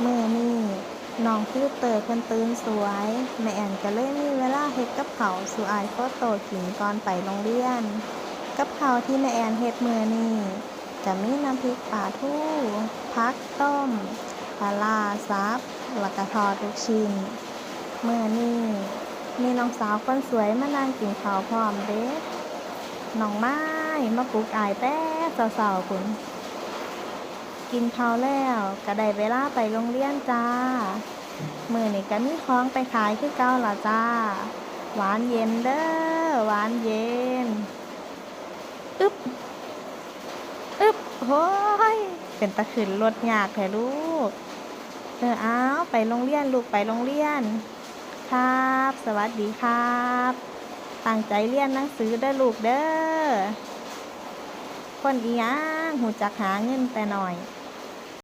เมื้อนี้น้องฟิลเตอร์เพิ่นตื่นสวย แม่แอนก็เลยมีเวลาเฮ็ดกับเขาสู่อ้ายโคโตกินก่อนไปโรงเรียน กับเขาที่แม่แอนเฮ็ดเมื้อนี้ก็มีน้ำพริกปลาทูผักต้มปลาร้าสับแล้วก็ทอดลูกชิ้นมื้อนี้มีน้องสาวคนสวยมานั่งกินข้าวพร้อมเด้น้องไม้มาปลุกอายแต่เช้าๆพุ่น กินข้าวแล้วก็ได้เวลาไปโรงเรียนจ้า มือนี้ก็มีของไปขายคือเก่าละจ้า หวานเย็นเด้อ หวานเย็น อึ๊บ อึ๊บโห้ย เป็นตะขึ้นรถยากแท้ลูก เออเอาไปโรงเรียนลูกไปโรงเรียน ครับ สวัสดีครับ ตั้งใจเรียนหนังสือเด้อลูกเด้อ คนอีหยังหูจักหาเงินแต่หน่อย